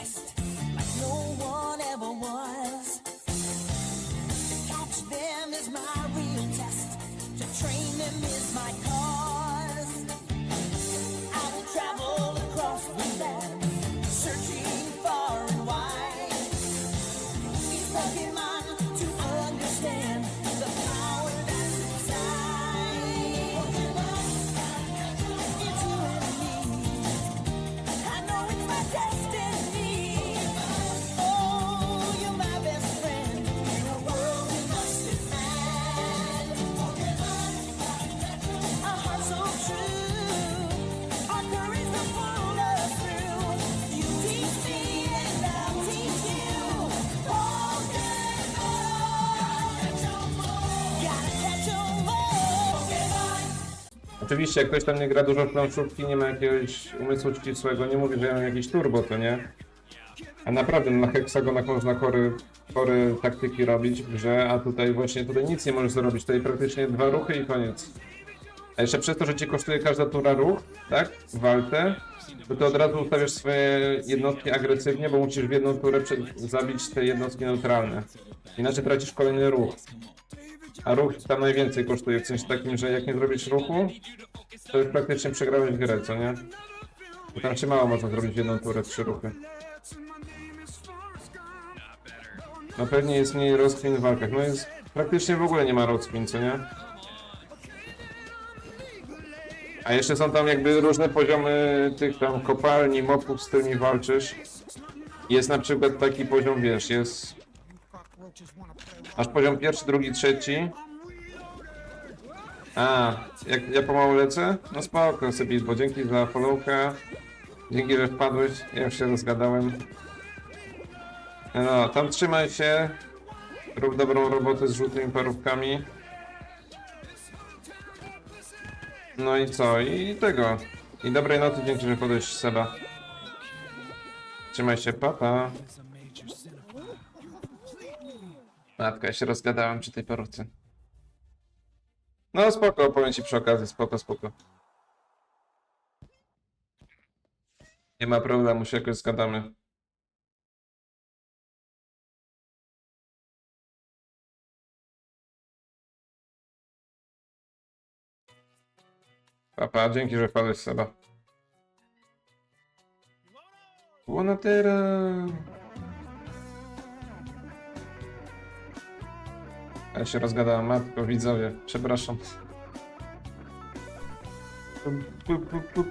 best, like no one Oczywiście, jak ktoś tam nie gra dużo w planszówki, nie ma jakiegoś umysłu ścisłego, nie mówi, że ja mam jakiś turbo, to nie? A naprawdę na heksagonach można chory, chory taktyki robić w grze, a tutaj właśnie tutaj nic nie możesz zrobić, tutaj praktycznie dwa ruchy i koniec. A jeszcze przez to, że ci kosztuje każda tura ruch, tak, w walce, to ty od razu ustawiasz swoje jednostki agresywnie, bo musisz w jedną turę zabić te jednostki neutralne. Inaczej tracisz kolejny ruch. A ruch tam najwięcej kosztuje, w sensie takim, że jak nie zrobisz ruchu, to już praktycznie przegrałeś grę, co nie? Bo tam się mało można zrobić w jedną turę, trzy ruchy. No pewnie jest mniej rozkmin w walkach. No jest, praktycznie w ogóle nie ma rozkmin, co nie? A jeszcze są tam jakby różne poziomy tych tam kopalni, mopów, z którymi walczysz. Jest na przykład taki poziom, wiesz, jest... Masz poziom pierwszy, drugi, trzeci. A, jak ja pomału lecę? No spoko bo dzięki za followka. Dzięki, że wpadłeś. Ja już się rozgadałem. No, tam trzymaj się. Rób dobrą robotę z żółtymi parówkami. No i co? I tego. I dobrej nocy, dzięki, że podejść Seba. Trzymaj się, papa. Matka, ja się rozgadałem przy tej parówce. No spoko, opowiem ci przy okazji, spoko, spoko. Nie ma problemu, się jakoś zgadamy. Papa, dzięki, że wpadłeś Seba. Łonatera. Ja się rozgadałem, matko, widzowie, przepraszam.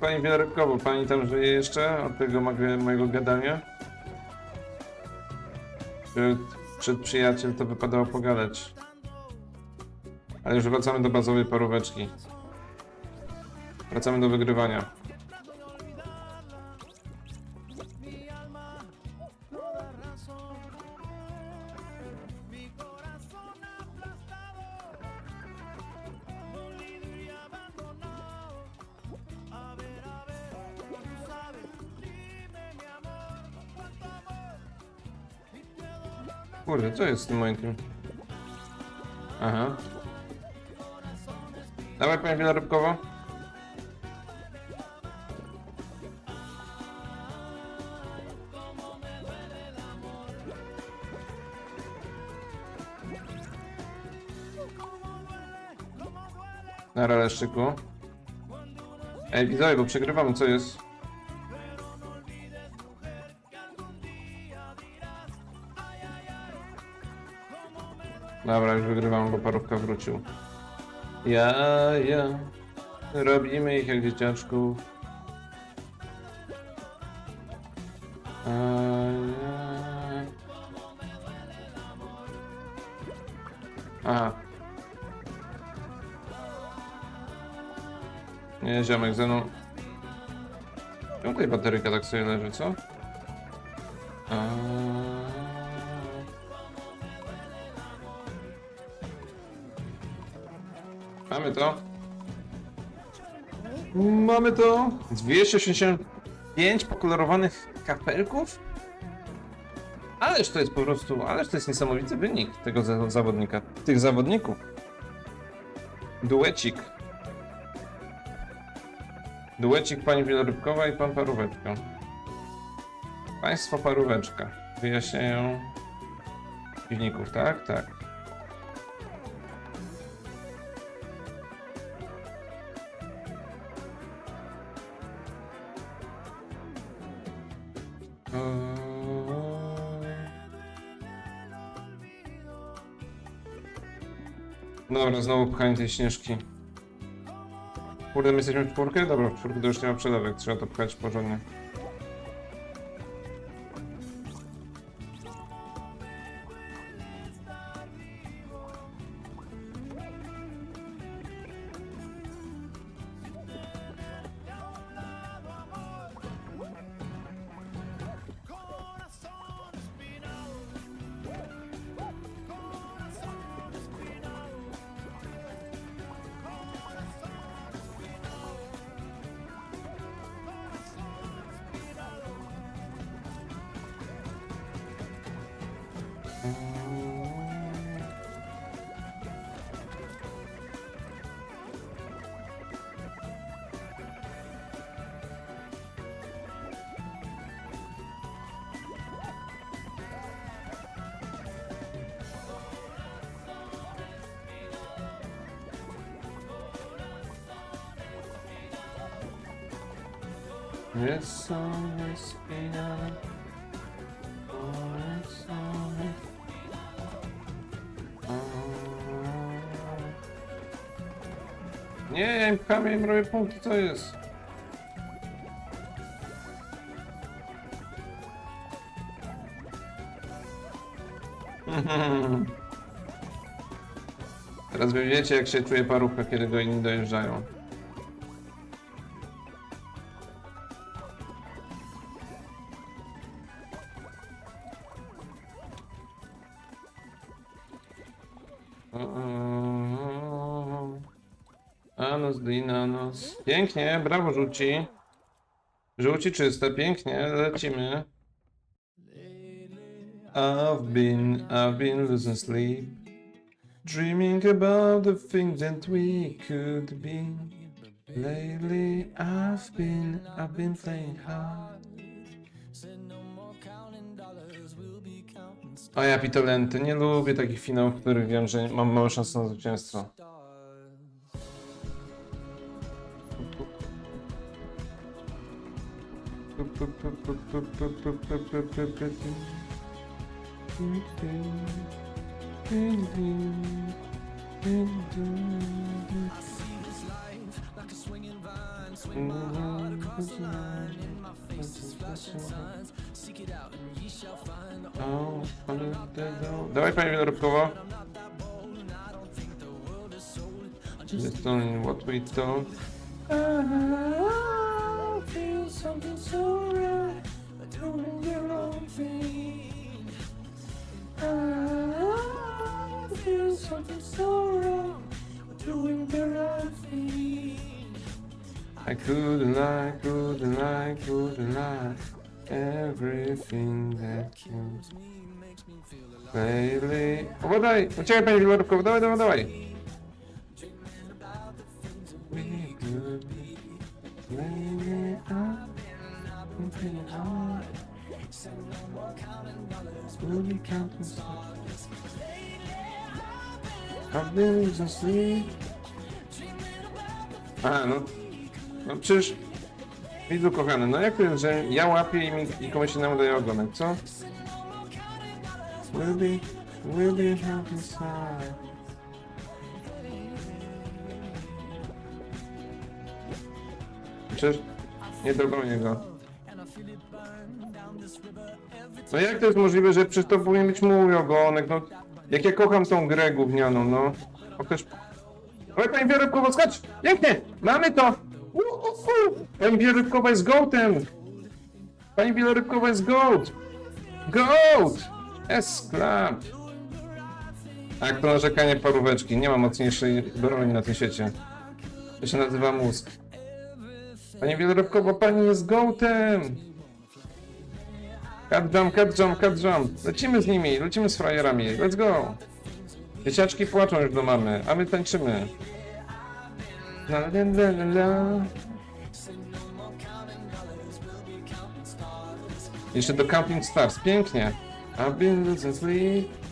Pani Wielorybkowo, pani tam żyje jeszcze od tego mojego, gadania? Przed, przed przyjaciel to wypadało pogadać. Ale już wracamy do bazowej paróweczki. Wracamy do wygrywania. Kurde, co jest z tym moim tym? Aha. Dawaj, pani Wielorybkowo. Na raleszczyku. Ej, widzowie, bo przegrywamy, co jest? Dobra, już wygrywam, bo parówka wrócił. Ja, ja. Robimy ich jak dzieciaczków. A. Aha. Nie, ziomek ze mną. Czemu tutaj bateryka tak sobie leży, co? A... Mamy to. 285 pokolorowanych kapelków? Ależ to jest po prostu, ależ to jest niesamowity wynik tego za- zawodnika, tych zawodników. Duecik. Duecik pani Wielorybkowa i pan Paróweczka. Państwo paróweczka. Wyjaśniają piwników, tak? Tak. Dobra, znowu pchanie tej śnieżki. Kurde, my jesteśmy w czwórkę? Dobra, w czwórkę to już nie ma przelewek, trzeba to pchać porządnie. It's always been a- it's always- Oh. Nie, ja im robię punkty, co jest? Teraz wy wiecie, jak się czuje parówka, kiedy do inni dojeżdżają. Pięknie, brawo żółci. Żółci czyste, pięknie, lecimy. I've been, I've been losing sleep. Dreaming about the things that we could be. Lately I've been, I've been playing hard. A ja pitolenty, nie lubię takich finałów, w których wiem, że mam małe szanse na zwycięstwo. Dawaj pani wielorybowo. Jest to what we told. feel something so right, but doing your own thing. I feel something so wrong, but doing the right thing. I couldn't lie, couldn't lie, couldn't lie. Everything that kills me makes me feel alive. Baby, Lately... Попадай! Получай пять ребенков! Давай, давай, давай! Sleep. A, no. No przecież. Widzu kochany, no jak to że ja łapię i, mi, komuś innemu daję ogonek, co? We'll be, we'll be happy. Przecież nie dogonię go. No jak to jest możliwe, że przecież to powinien być mój ogonek, no. Jak ja kocham tą grę gównianą, no. Chociaż... Oj, pani Wierybkowa, skacz! Pięknie! Mamy to! Pani Wierybkowa jest gołtem! Pani Wielorykowa jest goat! Goat! S-Club! Tak, to narzekanie paróweczki. Nie ma mocniejszej broni na tym świecie. To się nazywa mózg. Pani Wielorybkowa, pani jest gołtem! Cut jump, cut jump, cut jump. Lecimy z nimi, lecimy z frajerami. Let's go! Dzieciaczki płaczą już do mamy, a my tańczymy. La la la la la. Jeszcze do Camping Stars, pięknie. I've been losing sleep.